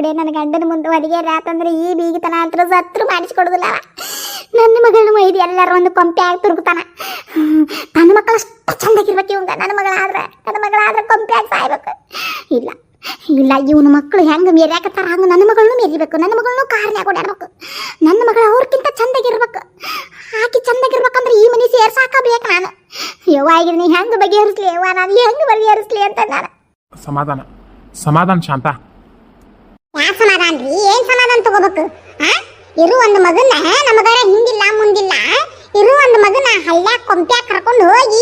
ಕೊಡಿ ನನ್ನ ಗಂಡನ ಮುಂದೆ ಹೊಲಿಗೆ ರಾತಂದ್ರೆ ಈ ಬೀಗಿತನ ಅಂತ್ರು ಸತ್ರು ಮಾಡಿಸ್ಕೊಡುದಿಲ್ಲ. ನನ್ನ ಮಗಳನ್ನ ಒಯ್ದು ಎಲ್ಲರೂ ಒಂದು ಕೊಂಪೆ ಆಗಿ ಹ್ಮ್, ನನ್ನ ಮಕ್ಕಳು ಅಷ್ಟು ಚಂದಾಗಿರ್ಬೇಕು ಇವಂಗ ನನ್ನ ಮಗಳಾದ್ರೆ. ನನ್ನ ಮಗಳಾದ್ರೆ ಕೊಂಪೆ ಆಗಿ ಸಾಯ್ಬೇಕು. ಇಲ್ಲ ಇಲ್ಲ ಇವನ ಮಕ್ಕಳು ಹೆಂಗೆ ಮೇರ್ಯಾಕತ್ತಾರ ಹಂಗೆ ನನ್ನ ಮಗಳನ್ನೂ ಮೇರಿಬೇಕು. ನನ್ನ ಮಗಳನ್ನೂ ಕಾರ್ನ್ಯಾಗ ಓಡಾಡ್ಬೇಕು. ನನ್ನ ಮಗಳು ಅವ್ರಕ್ಕಿಂತ ಚಂದಾಗಿರ್ಬೇಕು. ಆಕಿ ಚಂದಾಗಿರ್ಬೇಕಂದ್ರೆ ಈ ಮನೆ ಸೇರ್ಸಾಕಬೇಕು ನಾನು. ಯವ್ವ ಈಗ ನೀ ಹೆಂಗೆ ಬಗೆಹರಿಸ್ಲಿ ಯವ್ವ ನಾನು ಹೆಂಗೆ ಬಗೆಹರಿಸ್ಲಿ ಅಂತ ನಾನು. ಸಮಾಧಾನ. ಸಮಾಧಾನ ಶಾಂತ. ಯಾಕೆ ಸಮಾಧಾನ ರೀ ಏನ್ ಸಮಾಧಾನ ತಗೋಬೇಕು? ಆ? ಇರು ಒಂದು ಮಗನ ನಮಗರ ಹಿಂದಿಲ್ಲ, ಮುಂದಿಲ್ಲ ಇರು ಒಂದು ಮಗನ ಹಳ್ಳ್ಯಾಗ ಕೊಂಪ್ಯಾಗ ಕರ್ಕೊಂಡು ಹೋಗಿ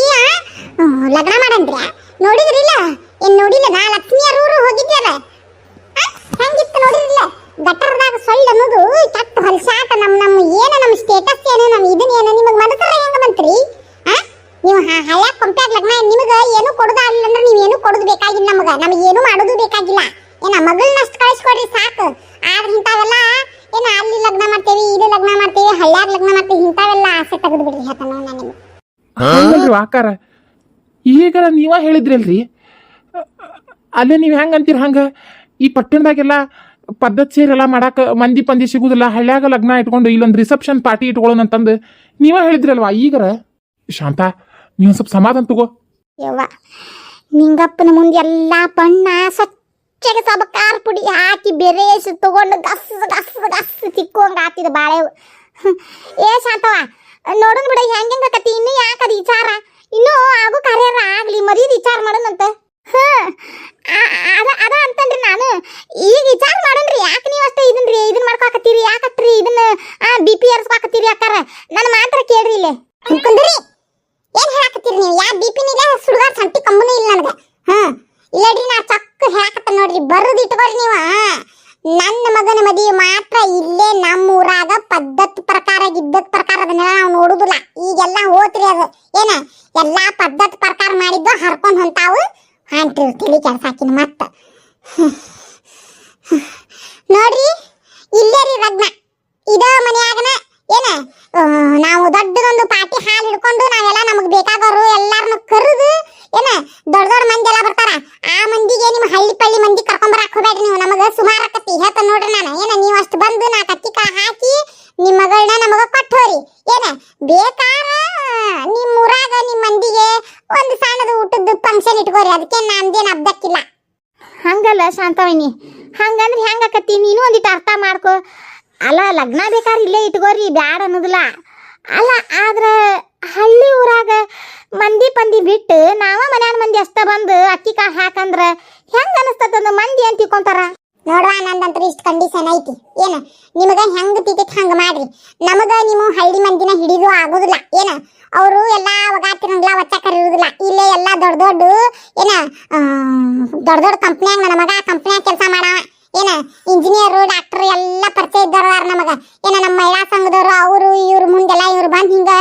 ಲಗ್ನ ಮಾಡಂದ್ರಿ ನೋಡಿದ್ರಿಲ್ಲ? ಏನ್ ನೋಡಿಲ್ಲ? ನಾ ಲಕ್ಷ್ಮಿ ಅರೂರು ಹೋಗಿದ್ಯಲ್ಲ ಹೆಂಗಿತ್ತು ನೋಡಿದ್ರಿಲ್ಲ? ಗಟ್ಟರದಾಗ ಸೊಳ್ಳೆ ಅನ್ನೋದು ಕೆಟ್ಟ ಹೊಲ್ಸಾಟ ನಮ್ ನಮ್ ಏನ ನಮ್ ಸ್ಟೇಟಸ್ ಏನು, ನಮ್ ಇದನ್ನ ಏನು, ನಿಮಗ್ ಮದಕರ ಹೆಂಗ ಬಂತ್ರಿ? ನೀವು ಹಳ್ಳ್ಯಾಗ ಕೊಂಪ್ಯಾಗ ಲಗ್ನ ನಿಮಗ ಏನು ಕೊಡದ ಅಂದ್ರೆ ನೀವ್ ಏನು ಕೊಡೋದು ಬೇಕಾಗಿಲ್ಲ ನಮಗ. ನಮಗೆ ಏನು ಮಾಡೋದು ಬೇಕಾಗಿಲ್ಲ. ಏನ ಮಗಳನ್ನ ಅಷ್ಟು ಕಳಿಸ್ಕೊಡ್ರಿ ಸಾಕು ಆದ್ರೆ ಇಂಥವೆಲ್ಲ ಏನ ಅಲ್ಲಿ ಲಗ್ನ ಮಾಡ್ತೇವಿ ಇದು ಲಗ್ನ ಮಾಡ್ತೇವಿ ಹಳ್ಯಾಗ ಲಗ್ನ ಮಾಡ್ತೇವಿ ಇಂಥವೆಲ್ಲ ಆಸೆ ತೆಗೆದು ಬಿಡ್ರಿ ಹೇಳ್ತಾನ ನಾನು ನಿಮ್ಗೆ ಹಂಗಲ್ರಿ ಆಕಾರ. ಈಗ ನೀವ ಹೇಳಿದ್ರಲ್ರಿ? ಅಲ್ಲೇ ನೀವು ಹೆಂಗೆ ಅಂತೀರಿ ಹಂಗೆ? ಈ ಪಟ್ಟಣದಾಗೆಲ್ಲ ಪದ್ಧತಿ ಸೇರೆಲ್ಲ ಮಾಡಕ್ಕೆ ಮಂದಿ ಪಂದಿ ಸಿಗುದಿಲ್ಲ ಹಳ್ಳ್ಯಾಗ ಲಗ್ನ ಇಟ್ಕೊಂಡು ಇಲ್ಲೊಂದು ರಿಸೆಪ್ಷನ್ ಪಾರ್ಟಿ ಇಟ್ಕೊಳ್ಳೋಣ ಅಂತಂದು ನೀವ ಹೇಳಿದ್ರಲ್ವಾ ಈಗರ? ಶಾಂತ, ನೀವು ಸ್ವಲ್ಪ ಸಮಾಧಾನ ತಗೋ. ಯವ್ವ, ನಿಂಗಪ್ಪನ ಮುಂದೆ ಎಲ್ಲ ಬಣ್ಣ ಸ್ವಚ್ಛಗೆ ಸ್ವಲ್ಪ ಖಾರ ಪುಡಿ ಹಾಕಿ ಬೆರೆಸಿ ತಗೊಂಡು ಗಸ್ ಗಸ್ ಗಸ್ ತಿಕ್ಕೋಂಗ ಆತಿದ ಬಾಳೆವು ಏ ಶಾಂತವ ನೋಡೋಣ ಬಿಡ ಹೆಂಗ ಕತಿ ಇನ್ನು ಅದು ವಿಚಾರ? ಇನ್ನು ಆಗು ಕಾರ್ಯಾರ ಆಗ್ಲಿ ಮರೀದ್ ವಿಚಾರ ಮಾಡೋಣಂತ. ಹ ಅದ ಅದ ಅಂತನ್ರಿ ನಾನು. ಈಗ ವಿಚಾರ ಮಾಡೋಣ್ರಿ, ಯಾಕೆ ನೀವು ಅಷ್ಟೇ ಇದನ್ರಿ? ಇದನ್ ಮಾಡ್ಕೊಕತ್ತೀರಿ ಯಾಕತ್ರಿ ಇದನ್ನ ಬಿ ಪಿ ಏರ್ಸ್ಕೊಕತ್ತೀರಿ ಅಕ್ಕಾರ ನನ್ನ ಮಾತ್ರ ಕೇಳ್ರಿ ಇಲ್ಲೇ. ಕುಂದ್ರಿ. ಏನ್ ಹೇಳಕತ್ತೀರಿ ನೀವು? ಯಾ ಪಿ ಇಲ್ಲ ಸುಡುಗಾಡ್ ಸಂಟಿ ಕಂಬನೂ ಇಲ್ಲ ನನಗೆ. ಹಾ ಇಲ್ಲಡ್ರಿ ನಾ ಚಕ್ಕ ಹೇಳಕತ್ತ ನೋಡ್ರಿ, ಬರುದ್ ಇಟ್ಕೊಳ್ರಿ ನೀವು. ನನ್ನ ಮಗನ ಮದುವೆ ಮಾತ್ರ ಇಲ್ಲೇ ನಮ್ಮ ಊರಾಗ ಪದ್ಧತಿ ಪ್ರಕಾರ ಗಿದ್ದತ್ ಪ್ರಕಾರ ಅದನ್ನೆಲ್ಲ ನಾವು ನೋಡುದಿಲ್ಲ. ಈಗೆಲ್ಲ ಹೋತ್ರಿ ಅದು. ಏನ? ಎಲ್ಲಾ ಪದ್ಧತಿ ಪ್ರಕಾರ ಮಾಡಿದ್ದು ಹರ್ಕೊಂಡು ಹೊಂತಾವು ಹಾಂಟ್ರಿ ತಿಳಿ ಕೆಲಸ ಹಾಕಿನ ಮತ್ತ. ನೋಡ್ರಿ, ಇಲ್ಲೇ ರೀ ರಗ್ನ. ಇದ ಮನೆಯಾಗನ, ಏನ? ನಾವು ದೊಡ್ಡದೊಂದು ಪಾರ್ಟಿ ಹಾಲ್ ಹಿಡ್ಕೊಂಡು ನಾವೆಲ್ಲ ನಮಗ್ ಬೇಕಾಗೋರು ಎಲ್ಲಾರನ್ನು ಕರೆದು ಏನ, ದೊಡ್ಡ ದೊಡ್ಡ ಮಂದಿ ಎಲ್ಲ ಬರ್ತಾರ? ಆ ಮಂದಿಗೆ ನಿಮ್ಮ ಹಳ್ಳಿ ಪಳ್ಳಿ ಮಂದಿ ಕರ್ಕೊಂಡ್ ಬರಾಕ್ ಹೋಗ್ಬೇಡ್ರಿ ನೀವು. ನಮಗ ಸುಮಾರು ಆಕತಿ. ಹೇಳ್ತ ನೋಡ್ರಿ ನಾನು. ಏನ, ನೀವ್ ಅಷ್ಟು ಬಂದು ನಾ ಕತ್ತಿ ಕಾ ಹಾಕಿ ನಿಮ್ಮ ಮಗಳನ್ನ ನಮಗ ಕೊಟ್ಟೋರಿ ಏನ, ಬೇಕಾರ ನಿಮ್ ಊರಾಗ ನಿಮ್ ಮಂದಿಗೆ ಒಂದು ಸಣ್ಣದ ಊಟದ ಫಂಕ್ಷನ್ ಇಟ್ಕೋರಿ. ಅದಕ್ಕೆ ನಮ್ದೇನ್ ಅಬ್ದಕ್ಕಿಲ್ಲ. ಹಂಗಲ್ಲ ಶಾಂತವಿನಿ ಹಂಗಂದ್ರೆ ಹೆಂಗಾಕತಿ ನೀನು ಒಂದಿಟ್ಟು ಅರ್ಥ ಮಾಡ್ಕೋ. ಅಲ್ಲ, ಲಗ್ನ ಬೇಕಾದ್ರೆ ಇಲ್ಲೇ ಇಟ್ಕೋರಿ. ಬ್ಯಾಡ ಅನ್ನೋದಿಲ್ಲ. ಅಲ್ಲ, ಆದ್ರೆ ಹಳ್ಳಿ ಊರಾಗ ಮಂದಿ ಪಂದಿ ಬಿಟ್ಟು ನಾವ ಮನ್ಯಾನ ಮಂದಿ ಅಷ್ಟ ಬಂದು ಅಕ್ಕಿ ಕಾಳು ಹಾಕಂದ್ರ ಹೆಂಗ ಅನಸ್ತದ ಮಂದಿ ಅಂತ ತಿಳ್ಕೊಂತಾರ? ನೋಡುವ ನಂದಂತ್ರ ಇಷ್ಟ ಕಂಡೀಷನ್ ಐತಿ. ಏನ? ನಿಮಗ ಹೆಂಗ್ ತಿಟ್ಟಿತ್ ಹಂಗ ಮಾಡ್ರಿ. ನಮಗ ನಿಮ್ಮ ಹಳ್ಳಿ ಮಂದಿನ ಹಿಡಿದು ಆಗುದಿಲ್ಲ. ಏನ? ಅವರು ಎಲ್ಲಾ ಒಗಾತಿರಂಗಿಲ್ಲ ಒಚ್ಚಾಕರ್ ಇರುದಿಲ್ಲ ಇಲ್ಲೇ ಎಲ್ಲಾ ದೊಡ್ಡ ದೊಡ್ಡ, ಏನ ದೊಡ್ಡ ದೊಡ್ಡ ಕಂಪ್ನ್ಯಾಗ ನನ್ನ ಮಗ ಕಂಪ್ನ್ಯಾಗ ಕೆಲಸ ಮಾಡವ. ಏನ ಇಂಜಿನಿಯರ್ ಡಾಕ್ಟರ್ ಎಲ್ಲ ಪರಿಚಯ ಇದ್ದಾರ ನಮಗ? ಏನ ನಮ್ಮ ಮಹಿಳಾ ಸಂಘದವರು, ಅವರು, ಇವ್ರ ಮುಂದೆಲ್ಲ ಇವ್ರು ಬಂದ್ ಹಿಂಗ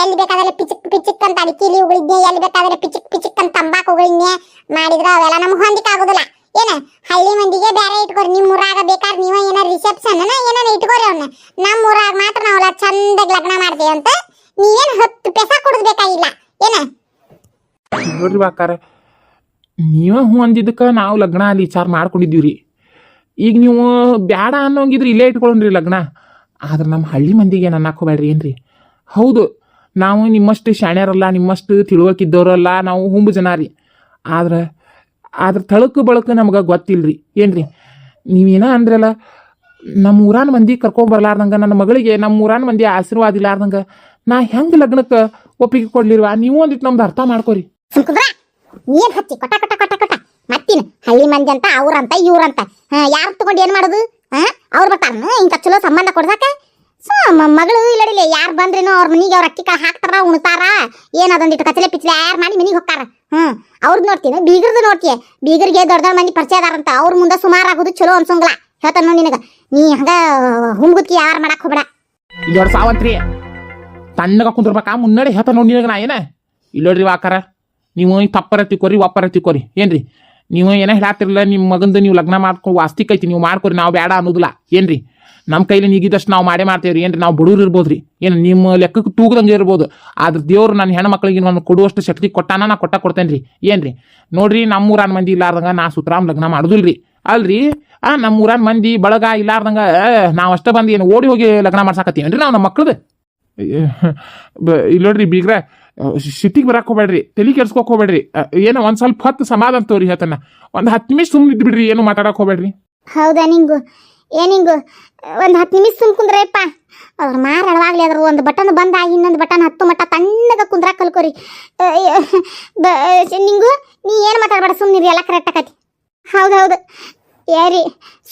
ಎಲ್ಲಿ ಬೇಕಾದ್ರೆ ಪಿಚಿಕ್ ಪಿಚಿಕ್ ಅಂತ ಅಡಿಕೆಲಿ ಉಗಳಿದ್ನೆ, ಎಲ್ಲಿ ಬೇಕಾದ್ರೆ ಪಿಚಿಕ್ ಪಿಚಿಕ್ ಅಂತ ತಂಬಾಕು ಉಗಳಿದ್ನೆ ಮಾಡಿದ್ರ ಅವೆಲ್ಲ ನಮ್ಗೆ ಹೊಂದಿಕ್ ಆಗೋದಿಲ್ಲ. ಏನ ಹಳ್ಳಿ ಮಂದಿಗೆ ಬೇರೆ ಇಟ್ಕೋರಿ ನಿಮ್ಮ ಊರಾಗ ಬೇಕಾದ್ರೆ ನೀವ ಏನ ರಿಸೆಪ್ಷನ್ ಏನಾರ ಇಟ್ಕೋರಿ ಅವ್ನ. ನಮ್ಮ ಊರಾಗ ಮಾತ್ರ ನಾವೆಲ್ಲ ಚಂದಾಗಿ ಲಗ್ನ ಮಾಡ್ತೇವೆ ಅಂತ ನೀವೇನು ಹತ್ತು ಪೆಸ ಕೊಡಬೇಕಾಗಿಲ್ಲ ಏನ? ನೋಡ್ರಿ ನೀವ ಹ್ಞೂ ಅಂದಿದ್ದಕ್ಕೆ ನಾವು ಲಗ್ನ ಅಲ್ಲಿ ವಿಚಾರ ಮಾಡ್ಕೊಂಡಿದ್ದೀವಿ ರೀ ಈಗ ನೀವು ಬ್ಯಾಡ ಅನ್ನೋಂಗಿದ್ರೆ ಇಲ್ಲೇ ಇಟ್ಕೊಳ್ಳೋಣ್ರಿ ಲಗ್ನ. ಆದ್ರೆ ನಮ್ಮ ಹಳ್ಳಿ ಮಂದಿಗೆ ಏನು ಅನ್ನಕ್ಕೆ ಏನ್ರಿ? ಹೌದು, ನಾವು ನಿಮ್ಮಷ್ಟು ಶಾಣ್ಯರಲ್ಲ, ನಿಮ್ಮಷ್ಟು ತಿಳುವಕಿದ್ದವರಲ್ಲ ನಾವು ಹುಂಬು ಜನ ರೀ. ಆದ್ರೆ ಆದ್ರೆ ತಳಕು ಬಳಕು ನಮ್ಗೆ ಗೊತ್ತಿಲ್ರಿ. ಏನ್ರಿ? ನೀವೇನ ಅಂದ್ರಲ್ಲ, ನಮ್ಮ ಊರಾನ ಮಂದಿ ಕರ್ಕೊಂಬರ್ಲಾರ್ದಂಗೆ ನನ್ನ ಮಗಳಿಗೆ ನಮ್ಮ ಊರಾನ ಮಂದಿ ಆಶೀರ್ವಾದ ಇಲ್ಲಾರ್ದಂಗೆ, ನಾ ಹೆಂಗೆ ಲಗ್ನಕ್ಕೆ ಒಪ್ಪಿಗೆ ಕೊಡ್ಲಿಲ್ವಾ? ನೀವು ಒಂದಿಟ್ಟು ನಮ್ದು ಅರ್ಥ ಮಾಡ್ಕೊರಿ. ಏನ್ ಹಚ್ಚಿ? ಕೊಟ್ಟ ಕೊಟ್ಟ ಕೊಟ್ಟ ಕೊಟ ಮತ್ತಿನ, ಹಳ್ಳಿ ಮಂದಿ ಅಂತ ಅವ್ರಂತ, ಇವ್ರಂತ. ಯಾರು ತಗೊಂಡು ಏನು ಮಾಡೋದು? ಹಾ, ಅವ್ರು ಬರ್ತಾರ. ಇಂಥ ಚಲೋ ಸಂಬಂಧ ಕೊಡ್ಸಾಕ? ಸೊ ಮಗಳು ಇಲ್ಲಡಿಲ್ಲ, ಯಾರು ಬಂದ್ರೇನೋ ಅವ್ರ ಮನೆಗೆ ಅವ್ರ ಅಕ್ಕಿ ಕಾಳು ಹಾಕ್ತಾರ, ಉಣ್ತಾರ. ಏನು ಅದೊಂದಿಟ್ಟು ಕಚಲೆ ಪಿಚ್ಲೆ ಯಾರು ಮಾಡಿ ಮನಿಗೆ ಹೋಗ್ತಾರ ಹ್ಞೂ ಅವ್ರದ್ದು ನೋಡ್ತೀನಿ, ಬೀಗರ್ದು ನೋಡ್ತೀಯ? ಬೀಗರಿಗೆ ದೊಡ್ಡ ದೊಡ್ಡ ಮಂದಿ ಪರಿಚಯ ಅದಾರಂತ, ಅವ್ರ ಮುಂದೆ ಸುಮಾರು ಆಗೋದು ಚಲೋ ಅನ್ಸಂಗಿಲ್ಲ. ಹೇಳ್ತಾನ ನಿನಗೆ. ನೀ ಹಂಗ ಹುಮ್ಗುತ್ತಿ ಯಾರು ಮಾಡಕ್ ಹೋಗ್ಬೇಡ. ಇಲ್ಲೋಡ್ ಸಾವಂತ್ರಿ, ತಣ್ಣಗ ಕುಂದ್ರಬೇಕಾ? ಮುನ್ನಡೆ ನೋಡಿ ನಿನಗೆ ನಾ ಏನ? ಇಲ್ಲೋಡ್ರಿ ವಾಕಾರ, ನೀವು ತಪ್ಪರ ತಿಕ್ಕೋರಿ ಒಪ್ಪರ ತಿಕ್ಕೋರಿ ಏನ್ರಿ? ನೀವು ಏನ ಹೇಳತ್ತಿರಲ್ಲ ನಿಮ್ಮ ಮಗಂದು ನೀವು ಲಗ್ನ ಮಾಡ್ಕೊ ವಾಸ್ತಿಕ್ ಐತಿ, ನೀವು ಮಾಡ್ಕೊರಿ, ನಾವು ಬೇಡ ಅನ್ನೋದಿಲ್ಲ. ಏನ್ರಿ? ನಮ್ಮ ಕೈಲಿ ನೀಗಿದಷ್ಟು ನಾವು ಮಾಡೇ ಮಾಡ್ತೇವ್ರಿ. ಏನ್ರಿ? ನಾವು ಬಡವ್ರು ಇರ್ಬೋದ್ರಿ. ಏನು ನಿಮ್ಮ ಲೆಕ್ಕಕ್ಕೆ ತೂಗದಂಗೆ ಇರ್ಬೋದು. ಆದ್ರೆ ದೇವ್ರು ನನ್ನ ಹೆಣ್ಮಕ್ಳಿಗೆ ನಾನು ಕೊಡುವಷ್ಟು ಶಕ್ತಿ ಕೊಟ್ಟಾನ ನಾ ಕೊಟ್ಟ ಕೊಡ್ತೇನೆ ರೀ ಏನ್ರಿ? ನೋಡ್ರಿ, ನಮ್ಮೂರಾನ ಮಂದಿ ಇಲ್ಲಾರ್ದಂಗ ನಾ ಸುತರಾಮ್ ಲಗ್ನ ಮಾಡುದಿಲ್ರಿ. ಅಲ್ರಿ? ಆ ನಮ್ಮ ಊರಾನ್ ಮಂದಿ ಬಳಗ ಇಲ್ಲಾರ್ದಂಗ ನಾವು ಅಷ್ಟೇ ಬಂದು ಏನು ಓಡಿ ಹೋಗಿ ಲಗ್ನ ಮಾಡ್ಸಾಕತ್ತೀವಿ ರೀ ನಾವು ನಮ್ಮ ಮಕ್ಳದು? ಇಲ್ಲಿ ನೋಡ್ರಿ ಬೀಗ್ರ ಸಿಟ್ಟಿಗೆ ಬರಕ್ಕೆ ಹೋಗ್ಬೇಡ್ರಿ ತಲೆ ಕೆಡ್ಸ್ಕೊಕ್ ಹೋಗ್ಬೇಡ್ರಿ. ಏನೋ ಒಂದು ಸ್ವಲ್ಪ ಹೊತ್ತು ಸಮಾಧಾನ ತೋರಿ ಹೇಳ್ತಾನ ಒಂದು ಹತ್ತು ನಿಮಿಷ ಸುಮ್ಮನೆ ಇದ್ಬಿಡ್ರಿ ಏನು ಮಾತಾಡಕ್ಕೆ ಹೋಗ್ಬೇಡ್ರಿ. ಹೌದಾ ನಿಂಗು? ಏನಿಂಗು ಒಂದು ಹತ್ತು ನಿಮಿಷ ಸುಮ್ ಕುಂದ್ರಪ್ಪ ಅವ್ರ ಮಾರಾಡವಾಗ್ಲಿ ಅದ್ರ ಒಂದು ಬಟನ್ ಬಂದಾಗಿ ಇನ್ನೊಂದು ಬಟನ್ ಹತ್ತು ಮಟ್ಟ ತಣ್ಣಗ ಕುಂದ್ರ ಕಲ್ಕೋರಿ. ನಿಂಗು ನೀ ಏನು ಮಾತಾಡಬೇಡ ಸುಮ್ಮನಿರಿ ಎಲ್ಲ ಕರೆಕ್ಟ್ ಆಕತಿ. ಹೌದು ಹೌದು ಏರಿ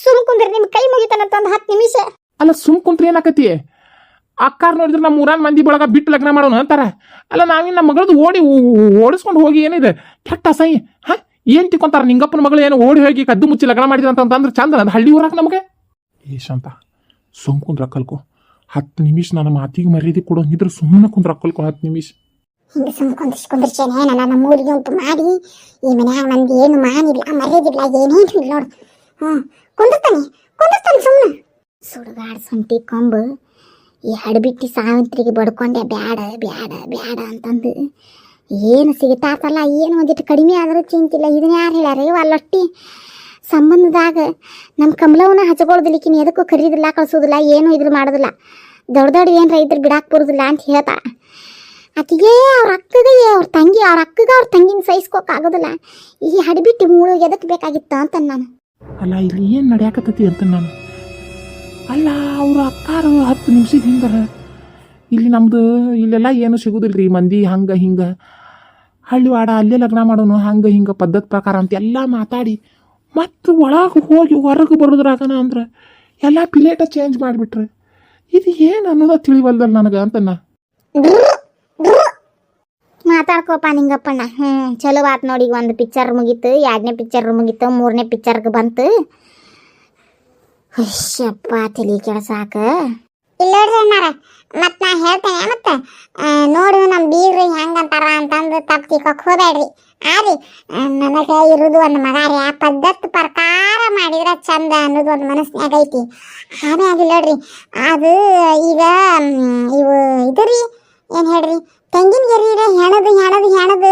ಸುಮ್ ಕುಂದ್ರಿ ನಿಮ್ಮ ಕೈ ಮುಗಿತಾನಂತ ಒಂದು ಹತ್ತು ನಿಮಿಷ. ಅಲ್ಲ ಸುಮ್ ಕುಂತ್ರಿ ಏನಾಕತಿ ಅಕ್ಕಾರ್ ನೋಡಿದ್ರೆ ನಮ್ಮ ಊರಾನ್ ಮಂದಿ ಬಳಗ ಬಿಟ್ಟು ಲಗ್ನ ಮಾಡೋಣ ಅಂತಾರ. ಅಲ್ಲ ನಾವಿನ್ ನಮ್ಮ ಮಗಳದ್ದು ಓಡಿ ಓಡಿಸ್ಕೊಂಡು ಹೋಗಿ ಏನಿದೆ? ಕೆಟ್ಟ ಅಸಹ್ಯ. ಹಾ? ಏನ್ ತಿಕ್ಕೊಂತಾರ ನಿಂಗಪ್ಪನ ಮಗಳು ಏನು ಓಡಿ ಹೋಗಿ ಕದ್ದು ಮುಚ್ಚಿ ಲಗ್ನ ಮಾಡಿದ ಅಂತಂದ್ರೆ ಚಂದ ಅದು. ಹಳ್ಳಿ ಊರಾಗ ನಮಗೆ? ಏ, ಶಾಂತ ಸುಮ್ ಕುಂದ್ರ ಕಲ್ಕೊ. ಹತ್ತು ನಿಮಿಷ ನನ್ನ ಮಾತಿಗೆ ಮರ್ಯಾದೆ ಕೊಡೋಂಗಿದ್ರೆ ಸುಮ್ಮನೆ ಕುಂದ್ರ ಕಲ್ಕೊ ಹತ್ತು ನಿಮಿಷ. ಹಿಂಗೆ ಸುಮ್ ಕುಂದಿಸ್ ಕುಂದಿರ್ಸೇನೆ ನನ್ನ ನಮ್ಮ ಊರಿಗೆ ಉಂಟು ಮಾಡಿ. ಈ ಮನ್ಯಾಗ ಮಂದಿ ಏನು ಮಾನಿಲ್ಲ, ಮರ್ಯಾದಿಲ್ಲ ಏನೇನಿಲ್ಲ ನೋಡು. ಹ್ಞೂ ಕುಂದಿರ್ತಾನೆ ಕುಂದಿರ್ತಾನೆ ಸುಮ್ಮನೆ ಸುಡುಗಾಡ್ ಸೊಂಟಿ ಕೊಂಬು. ಈ ಹಡಬಿಟ್ಟಿ ಸಾವಂತ್ರಿಗೆ ಬಡ್ಕೊಂಡೆ, ಬ್ಯಾಡ ಬ್ಯಾಡ ಬ್ಯಾಡ ಅಂತಂದು. ಏನು ಸಿಗತಾತಲ್ಲ ಏನು ಒಂದಿಟ್ಟು ಕಡಿಮೆ ಆದರೂ ಚಿಂತಿಲ್ಲ. ಇದನ್ನ ಯಾರು ಹೇಳ್ಯಾರ? ಇವು ಅಲ್ಲೊಟ್ಟಿ ಸಂಬಂಧದಾಗ ನಮ್ಮ ಕಮಲವನ್ನ ಹಚ್ಕೊಳ್ದಿಲಿಕ್ಕಿನ ಎದಕ್ಕೂ ಕರೀದಿಲ್ಲ ಕಳಿಸೋದಿಲ್ಲ, ಏನು ಇದ್ರ ಮಾಡೋದಿಲ್ಲ. ದೊಡ್ಡ ದೊಡ್ಡ ಏನು ಇದ್ರ ಬಿಡಾಕ್ ಬರೋದಿಲ್ಲ ಅಂತ ಹೇಳ್ತಾ. ಆಕಿಗೆ ಅವ್ರ ಅಕ್ಕಗೆ, ಅವ್ರ ತಂಗಿ, ಅವ್ರ ಅಕ್ಕಗೆ ಅವ್ರ ತಂಗಿನ ಸಹಿಸ್ಕೋಕ್ ಆಗೋದಿಲ್ಲ. ಈ ಹಡಿಬಿಟ್ಟು ಮೂಳು ಎದಕ್ಕೆ ಬೇಕಾಗಿತ್ತ ಅಂತ ನಾನು. ಅಲ್ಲ ಇಲ್ಲಿ ಏನು ನಡೆಯಾಕತ್ತತಿ ಅಂತ ನಾನು? ಅಲ್ಲ, ಅವ್ರ ಅಕ್ಕಾರು ಹತ್ತು ನಿಮಿಷದ ಹಿಂಗಾರ ಇಲ್ಲಿ ನಮ್ದು ಇಲ್ಲೆಲ್ಲ ಏನು ಸಿಗುದಿಲ್ಲ ರೀ ಮಂದಿ, ಹಂಗೆ, ಹಿಂಗೆ. ಹಳ್ಳಿವಾಡ ಅಲ್ಲೇ ಲಗ್ನ ಮಾಡೋನು, ಹಂಗೆ, ಹಿಂಗೆ ಪದ್ಧತಿ ಪ್ರಕಾರ ಅಂತ ಎಲ್ಲ ಮಾತಾಡಿ, ಮತ್ತು ಒಳಗೆ ಹೋಗಿ ಹೊರಗೆ ಬರೋದ್ರಾಗನ ಅಂದ್ರೆ ಎಲ್ಲ ಪ್ಲೇಟ ಚೇಂಜ್ ಮಾಡಿಬಿಟ್ರೆ. ಇದು ಏನು ಅನ್ನೋದ ತಿಳಿವಲ್ದಲ್ಲ ನನಗೆ ಅಂತ ನಾ ಮಾತಾಡ್ಕೋಪ ನಿಂಗಪ್ಪಣ್ಣ. ಹ್ಞೂ ಚಲೋ ಆತ್ ನೋಡಿ ಒಂದು ಪಿಕ್ಚರ್ ಮುಗೀತು, ಎರಡನೇ ಪಿಕ್ಚರ್ ಮುಗೀತು, ಮೂರನೇ ಪಿಕ್ಚರ್ಗೆ ಬಂತು. ಹುಶ್ಯಪ್ಪ ತಲೆ ಕೆಳಸಾಕ ಇಲ್ಲ ನೋಡ್ರಿ ಅಣ್ಣಾರ ಮತ್ ನಾ ಮತ್ತ ನೋಡು ನಮ್ಮ ಬೀಗ್ರು ಹೆಂಗಂತಾರ ಅಂತಂದು ತಪ್ಪು ತಿಕ್ಕೋಕ್ ಹೋಗ್ಬೇಡ್ರಿ. ಆರಿ ನನಗೆ ಇರುದು ಒಂದು ಮಗ ರೀ ಆ ಪದ್ಧತಿ ಪ್ರಕಾರ ಮಾಡಿದ್ರೆ ಚಂದ ಅನ್ನೋದು ಒಂದು ಮನಸ್ನ್ಯಾಗ ಐತಿ. ಆಮೇಲೆ ನೋಡ್ರಿ ಅದು ಈಗ ಇವು, ಇದು ರೀ ಏನು ಹೇಳ್ರಿ? ತೆಂಗಿನ ಗೆರಿಡ ಹೆಣದು ಹೆಣದು ಹೆಣದು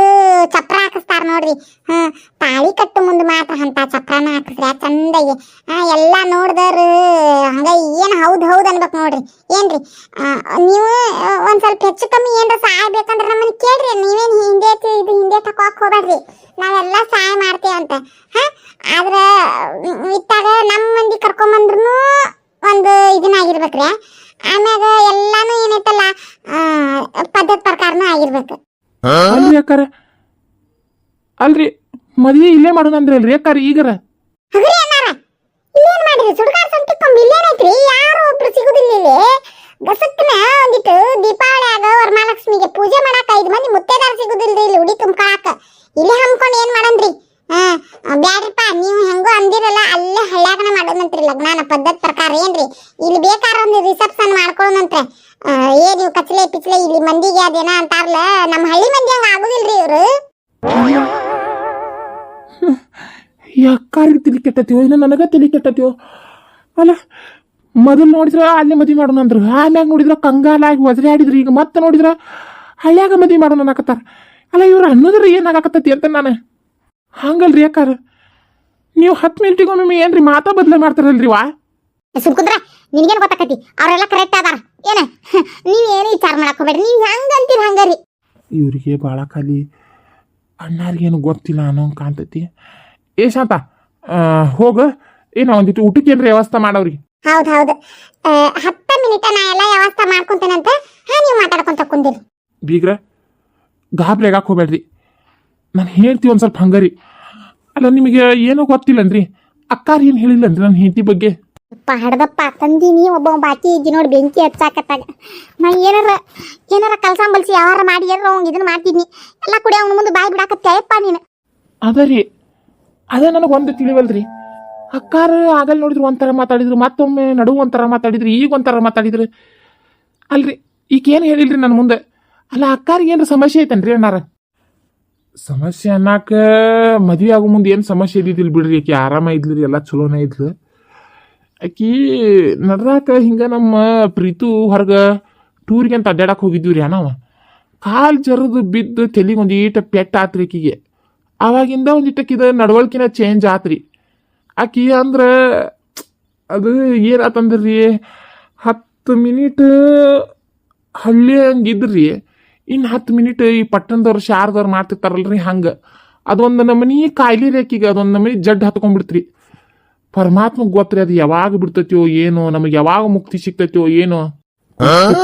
ಚಪ್ರ ಹಾಕಿಸ್ತಾರ ನೋಡ್ರಿ. ಹಾ, ತಾಳಿ ಕಟ್ಟು ಮುಂದೆ ಮಾತ್ರ ಅಂತ ಚಪ್ರನ ಹಾಕಿಸ್ರಿ. ಆ ಎಲ್ಲ ನೋಡ್ದವ್ರು ಹಂಗ ಏನು ಹೌದು ಹೌದು ಅನ್ಬೇಕು ನೋಡ್ರಿ. ಏನ್ರಿ? ನೀವು ಒಂದು ಸ್ವಲ್ಪ ಹೆಚ್ಚು ಕಮ್ಮಿ ಏನ್ರ ಸಹಾಯ ಬೇಕಂದ್ರೆ ನಮ್ಮನ್ನು ಕೇಳ್ರಿ. ನೀವೇನು ಹಿಂದೆ ಇದು ಹಿಂದೆ ತಕೋಕ್ ಹೋಗ್ಬೇಡ್ರಿ. ನಾವೆಲ್ಲ ಸಹಾಯ ಮಾಡ್ತೇವೆ ಅಂತ. ಹಾ, ಆದ್ರ, ಇತ್ತಾಗ ನಮ್ಮ ಮಂದಿ ಕರ್ಕೊಂಬಂದ್ರು ಒಂದು ಇದನ್ನಾಗಿರ್ಬೇಕ್ರಿ ಆಮ್ಯಾಗ ಎಲ್ಲಾನು ಏನೈತಲ್ಲ ಆ, ಪದ್ಧತಿ ಪ್ರಕಾರನೂ ಆಗಿರ್ಬೇಕು. ಅಲ್ರಿ ಅಕ್ಕಾರ? ಅಲ್ರಿ ಮದ್ವೆ ಇಲ್ಲೇ ಮಾಡೋಣ ಅಂದ್ರೆ ಅಲ್ರಿ ಅಕ್ಕಾರ ಈಗರ? ಹಗ್ರಿ ಅಣ್ಣಾರ ಇಲ್ಲೇನ್ ಮಾಡಿದ್ರಿ ಸುಡ್ಗಾಡ್ ಸಂಟಿಕೊಂಬ ಇಲ್ಲೇನೈತ್ರಿ ಯಾರು ಒಬ್ರು ಸಿಗುದಿಲ್ಲ ಇಲ್ಲಿ. ಗಸಕ್ನ ಒಂದಿಟ್ಟು ದೀಪಾವಳಿಯಾಗ ವರಮಹಾಲಕ್ಷ್ಮಿಗೆ ಪೂಜೆ ಮಾಡಾಕ ಐದು ಮಂದಿ ಮುತ್ತೈದಾರ ಸಿಗುದಿಲ್ರಿ ಇಲ್ಲಿ ಉಡಿ ತುಂಬ್ಕೊಳಾಕ. ಇಲ್ಲೇ ಹಮ್ಕೊಂಡ್ ಏನ್ ಮಾಡನ್ರಿ ಹಾ ಬ್ಯಾಡ್ರಿಪ್ಪ ನೀವು ಹೆಂಗೋ ಅಂದಿರಲ್ಲ ಅಲ್ಲೇ ಹಳ್ಳ್ಯಾಗನ ಮಾಡೋದಂತ್ರಿ ಲಗ್ನಾನ ಪದ್ಧತಿ ಪ್ರಕಾರ ಏನ್ರಿ? ಇಲ್ಲಿ ಬೇಕಾರ ಒಂದು ರಿಸೆಪ್ಷನ್ ಮಾಡ್ಕೊಳ್ಳೋಣಂತ್ರೆ ಆ, ಏನ್ ನೀವು ಕಚ್ಲೆ ಪಿಚ್ಲೆ ಇಲ್ಲಿ ಮಂದಿಗೆ ಅದೇನ ಅಂತಾರಲ್ಲ ನಮ್ಮ ಹಳ್ಳಿ ಮಂದಿ ಹಂಗ ಆಗುದಿಲ್ರಿ ಇವ್ರು? ಯಾಕಾರಿಗೆ ತಲೆ ಕೆಟ್ಟತ್ತೀವೋ ಇನ್ನು ನನಗೆ ತಲೆ ಅಲ್ಲ ಮೊದಲು ನೋಡಿದ್ರ ಅಲ್ಲಿ ಮದುವೆ ಮಾಡೋಣ ಅಂದ್ರು. ಆಮ್ಯಾಗ ನೋಡಿದ್ರ ಕಂಗಾಲಾಗಿ ಒದರಾಡಿದ್ರು ಈಗ ಮತ್ತೆ ನೋಡಿದ್ರ ಹಳ್ಳ್ಯಾಗ ಮದುವೆ ಮಾಡೋಣ ಅನ್ನಕತ್ತಾರ. ಅಲ್ಲ ಇವ್ರು ಅನ್ನೋದ್ರ ಏನಾಗಕತ್ತತಿ ಅಂತ ನಾನು. ಹಂಗಲ್ರಿ ಯಾಕಾರ ನೀವು ಹತ್ತು ಮಿನಿಟಿಗೊಮ್ಮೆ ಏನ್ರಿ ಮಾತಾ ಬದಲೇ ಮಾಡ್ತಾರಲ್ರಿ ವಾ? ಸುಮ್ಕುಂದ್ರ ನಿನಗೇನು ಗೊತ್ತಾಕತಿ ಅವರೆಲ್ಲ ಕರೆಕ್ಟ್ ಅದಾರ. ಏನ? ನೀವು ಏನು ವಿಚಾರ ಮಾಡಕ್ ಹೋಗ್ಬೇಡ್ರಿ. ಹೆಂಗೆ ಅಂತೀರಿ ಹಂಗೆ ಹಂಗಾರಿ ಇವರಿಗೆ ಭಾಳ ಖಾಲಿ. ಅಣ್ಣಾರಿಗೇನು ಗೊತ್ತಿಲ್ಲ ಅನ್ನೋ ಕಾಣ್ತೈತಿ. ಏ ಶಾಂತ ಹೋಗ. ಏನೋ ಒಂದಿಟ್ಟು ಊಟಕ್ಕೆ ಏನ್ರಿ ವ್ಯವಸ್ಥೆ ಮಾಡವ್ರಿ ಹೌದು ಹೌದು. ಹತ್ತು ಮಿನಿಟ ನಾ ಎಲ್ಲ ವ್ಯವಸ್ಥೆ ಮಾಡ್ಕೊಂತೇನಂತ ಹಾ ನೀವು ಮಾತಾಡ್ಕೊಂತ ಕುಂದಿರಿ. ಬೀಗ್ರ ಗಾಬರಿ ಆಗಕ್ಕೆ ಹೋಗ್ಬೇಡ್ರಿ. ನಾನು ಹೇಳ್ತೀವಿ ಒಂದು ಸ್ವಲ್ಪ ಹಂಗರಿ ಅಲ್ಲ ನಿಮಗೆ ಏನೋ ಗೊತ್ತಿಲ್ಲನ್ರಿ. ಅಕ್ಕಾರ ಏನು ಹೇಳಿಲ್ಲನ್ರಿ ನನ್ನ ಹೆಂಡತಿ ಬಗ್ಗೆ? ಯಪ್ಪ ಹಡ್ದಪ್ಪ ತಂದೀನಿ ಒಬ್ಬ ಬಾಕಿ ಇದ್ದಿ ನೋಡಿ ಬೆಂಕಿ ಹಚ್ಚಾಕತ್ತಾಗ. ನಾ ಏನಾರ ಏನಾರ ಕಲ್ಸ ಬಲ್ಸಿ ಯಾವಾರ ಮಾಡಿ ಏನಾರ ಅವ್ನ್ ಇದನ್ನ ಮಾಡ್ತಿದ್ನಿ. ಎಲ್ಲ ಕುಡಿ ಅವ್ನ ಮುಂದೆ ಬಾಯಿ ಬಿಡಾಕತ್ತೇಯಪ್ಪ ನೀನು. ಅದ ರೀ, ಅದ ನನಗೆ ಒಂದು ತಿಳಿವಲ್ರಿ. ಅಕ್ಕಾರ ಆಗಲ್ ನೋಡಿದ್ರು ಒಂಥರ ಮಾತಾಡಿದ್ರು, ಮತ್ತೊಮ್ಮೆ ನಡುವು ಒಂಥರ ಮಾತಾಡಿದ್ರು, ಈಗ ಒಂಥರ ಮಾತಾಡಿದ್ರು. ಅಲ್ರಿ ಈಗ ಏನು ಹೇಳಿಲ್ರಿ ನನ್ನ ಮುಂದೆ? ಅಲ್ಲ, ಅಕ್ಕಾರಿಗೆ ಏನ್ರ ಸಮಸ್ಯೆ ಐತನ್ರಿ ಅಣ್ಣಾರ? ಸಮಸ್ಯೆ ಅನ್ನಾಕ ಮದುವೆ ಆಗೋ ಮುಂದೆ ಏನು ಸಮಸ್ಯೆ ಇದ್ದಿದ್ದಿಲ್ಲ ಬಿಡ್ರಿ ಆಕೆ ಆರಾಮ ಇದ್ಲು ರೀ, ಎಲ್ಲ ಚಲೋನೇ ಇದ್ಲು. ಆಕಿ ನಡ್ರಾಕ ಹಿಂಗೆ ನಮ್ಮ ಪ್ರೀತು ಹೊರಗೆ ಟೂರಿಗೆ ಅಂತ ಅಡ್ಡಾಡಕ್ಕೆ ಹೋಗಿದ್ವಿ ರೀ ನಾವು ಕಾಲು ಜರದು ಬಿದ್ದು ತಲೆಗೆ ಒಂದು ಈಟ ಪೆಟ್ಟ ಆತ್ರಿ ಆಕಿಗೆ ಅವಾಗಿಂದ ಒಂದಿಟ್ಟಕ್ಕಿದ ನಡವಳಿಕೆನ ಚೇಂಜ್ ಆತ್ರಿ. ಆಕಿ ಅಂದ್ರೆ ಅದು ಏನಾತಂದ್ರಿ? ಹತ್ತು ಮಿನಿಟ್ ಹಳ್ಳಿ ಹಂಗಿದ್ರಿ ಇನ್ನು ಹತ್ತು ಮಿನಿಟ್ ಈ ಪಟ್ಟಣದವ್ರು ಶಾರದವ್ರು ಮಾಡ್ತಿರ್ತಾರಲ್ರಿ ಹಂಗೆ. ಅದೊಂದು ನಮನಿ ಕಾಯಿಲೆ ರೇಖಿಗೆ ಅದೊಂದು ನಮನಿ ಜಡ್ ಹತ್ಕೊಂಡ್ಬಿಡ್ತ್ರಿ ಪರಮಾತ್ಮ ಗೊತ್ತ್ರಿ ಅದು ಯಾವಾಗ ಬಿಡ್ತೈತಿಯೋ ಏನೋ ನಮಗೆ ಯಾವಾಗ ಮುಕ್ತಿ ಸಿಗ್ತೈತಿಯೋ ಏನೋ.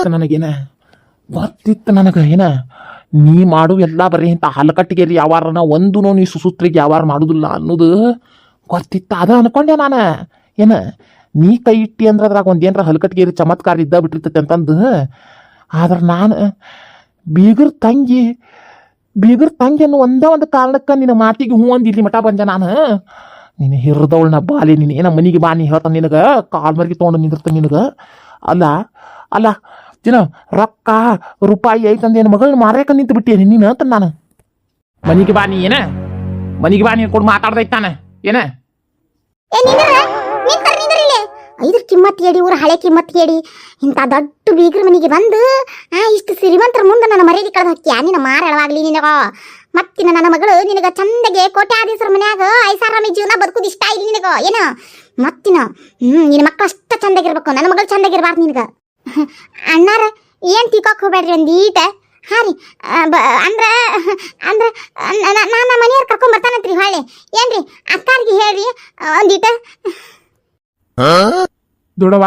ನನಗೇನ? ಗೊತ್ತಿತ್ತು ನನಗೆ ಏನ ನೀ ಮಾಡು ಎಲ್ಲ ಬರೀ ಇಂಥ ಹಲಕಟ್ಟಿಗೆರಿ ಯಾವಾರನ ಒಂದು ನೀ ಸುಸೂತ್ರಿಗೆ ಯಾವಾರ ಮಾಡುದಿಲ್ಲ ಅನ್ನೋದು ಗೊತ್ತಿತ್ತು. ಅದ ಅನ್ಕೊಂಡೆ ನಾನು. ಏನ? ನೀ ಕೈ ಇಟ್ಟಿ ಅಂದ್ರೆ ಅದ್ರಾಗ ಒಂದು ಏನರ ಹಲಕಟ್ಟಿಗೆರಿ ಚಮತ್ಕಾರ ಇದ್ದ ಬಿಟ್ಟಿರ್ತೈತೆ ಅಂತಂದು. ಆದ್ರೆ ನಾನು ಬೀಗರ್ ತಂಗಿ ಬೀಗರ್ ತಂಗಿ ಅನ್ನೋ ಒಂದೇ ಒಂದು ಕಾರಣಕ್ಕೆ ನಿನ್ನ ಮಾತಿಗೆ ಹ್ಞೂ ಅಂದು ಇಲ್ಲಿ ಮಠ ಬಂದೆ ನಾನು. ನೀನು ಹಿರಿದವಳನ್ನ ಬಾಲಿ ನೀನು ಏನೋ ಮನಿಗೆ ಬಾ ನೀ ಹೇಳ್ತಾನೆ ನಿನಗೆ? ಕಾಲ್ ಮರಿಗೆ ತೊಗೊಂಡು ನಿಂದಿರ್ತಾನೆ ನಿನಗೆ? ಅಲ್ಲ ಅಲ್ಲ, ದಿನ ರೊಕ್ಕ ರೂಪಾಯಿ ಐತಂದ ಏನು ಮಗಳನ್ನ ಮಾರ್ಯಾಕ ನಿಂತು ಬಿಟ್ಟಿಯೇ ನೀನು ಅಂತ ನಾನು? ಮನಿಗೆ ಬಾ ನೀ ಏನ? ಮನಿಗೆ ಬಾ ನೀನು ಕೊಡು ಮಾತಾಡ್ದೈತಾನ ಏನ? ಏ ನಿಂದ್ರ ನಿಂತರ ನಿಂದ್ರ ಇಲ್ಲಿ. ಐದ್ರ ಕಿಮ್ಮತ್ ಹೇಳಿ, ಊರ ಹಳೆ ಕಿಮ್ಮತ್ ಹೇಳಿ ಇಂಥ ದೊಡ್ಡ ಬೀಗ್ರ ಮನೆಗೆ ಬಂದು ಇಷ್ಟು ಶ್ರೀಮಂತರ ಮುಂದೆ ನನ್ನ ಮರ್ಯಾದೆ ಕಳೆದು ಹಾಕಿ ನಿನ್ನ ಮಾರ ಎಳವಾಗ್ಲಿ ನಿನಗ. ಮತ್ತಿನ ನನ್ನ ಮಗಳು ನಿನಗ ಚಂದಗೆ ಕೋಟ್ಯಾಧೀಶರ ಮನ್ಯಾಗ ಐಸಾರಾಮಿ ಜೀವನ ಬದುಕುದು ಇಷ್ಟ ಇಲ್ಲ ನಿನಗ? ಏನ? ಮತ್ತಿನ ಹ್ಮ್ ನಿನ್ನ ಮಕ್ಕಳು ಅಷ್ಟ ಚಂದಾಗಿರ್ಬೇಕು. ನನ್ನ ಮಗಳು ಚಂದಾಗಿರ್ಬಾರ್ದು ನಿನಗ. ಅಣ್ಣಾರ ಏನ್ ತಿಕ್ಕಾಕ್ ಹೋಗ್ಬೇಡ್ರಿ ಒಂದೀಟ ಈಟ? ಹಾ ರೀ. ಬ- ಅಂದ್ರ ಅಂದ್ರ ನಾನು ಮನೆಯವ್ರು ಕರ್ಕೊಂಡ್ ಬರ್ತಾನಂತ್ರಿ ಹೊಳ್ಳಿ. ಏನ್ರಿ ಅಕ್ಕಾರ್ಗೆ ಹೇಳ್ರಿ ಒಂದೀಟ ದೊಡವ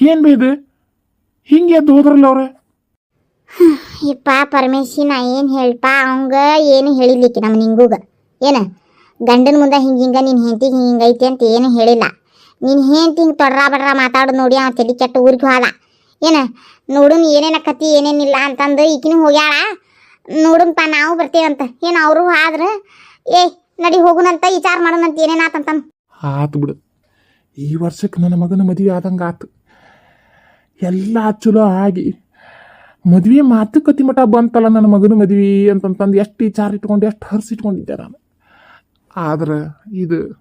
ಏನ್ ಬೇ ಇದು? ಹಿಂಗೆ ಎದ್ದು ಹೋದ್ರಲ್ಲ ಅವ್ರ? ಯಪ್ಪ ಪರಮೇಶಿ, ನಾ ಏನು ಹೇಳ್ಪ? ಅವಂಗ ಏನು ಹೇಳಿಲಿಕ್ಕೆ ನಮ್ಮ ನಿಂಗೂಗ. ಏನು? ಗಂಡನ ಮುಂದೆ ಹಿಂಗೆ ಹಿಂಗ ನಿನ್ನ ಹೆಂಡತಿಗೆ ಹಿಂಗೆ ಐತಿ ಅಂತ ಏನು ಹೇಳಿಲ್ಲ. ನಿನ್ನ ಹೆಂಡತಿ ಹಿಂಗೆ ತೊಡ್ರ ಬಡ್ರ ಮಾತಾಡೋದು ನೋಡಿ ಅವ ತಲೆ ಕೆಟ್ಟ ಊರಿಗೆ ಹೋದ. ಏನು? ನೋಡುನ್ ಏನೇನ ಕತಿ ಏನೇನಿಲ್ಲ ಅಂತಂದು ಈಕಿನ ಹೋಗ್ಯಾಳ. ನೋಡುನ್ಪ ನಾವು ಬರ್ತೇವಂತ. ಏನು ಅವರು ಆದ್ರೆ, ಏ, ನಡಿ ಹೋಗುನಂತ ವಿಚಾರ ಮಾಡೋಣಂತ ಏನೇನಾತಂತ ಆತು ಬಿಡು. ಈ ವರ್ಷಕ್ಕೆ ನನ್ನ ಮಗನ ಮದುವೆ ಆದಂಗೆ ಆತು. ಎಲ್ಲ ಚಲೋ ಆಗಿ ಮದುವೆ ಮಾತುಕತೆ ಮಠ ಬಂತಲ್ಲ ನನ್ನ ಮಗನ ಮದುವೆ ಅಂತಂತಂದು ಎಷ್ಟು ವಿಚಾರ ಇಟ್ಕೊಂಡು, ಎಷ್ಟು ಹರ್ಸಿಟ್ಕೊಂಡಿದ್ದೆ ನಾನು. ಆದ್ರೆ ಇದು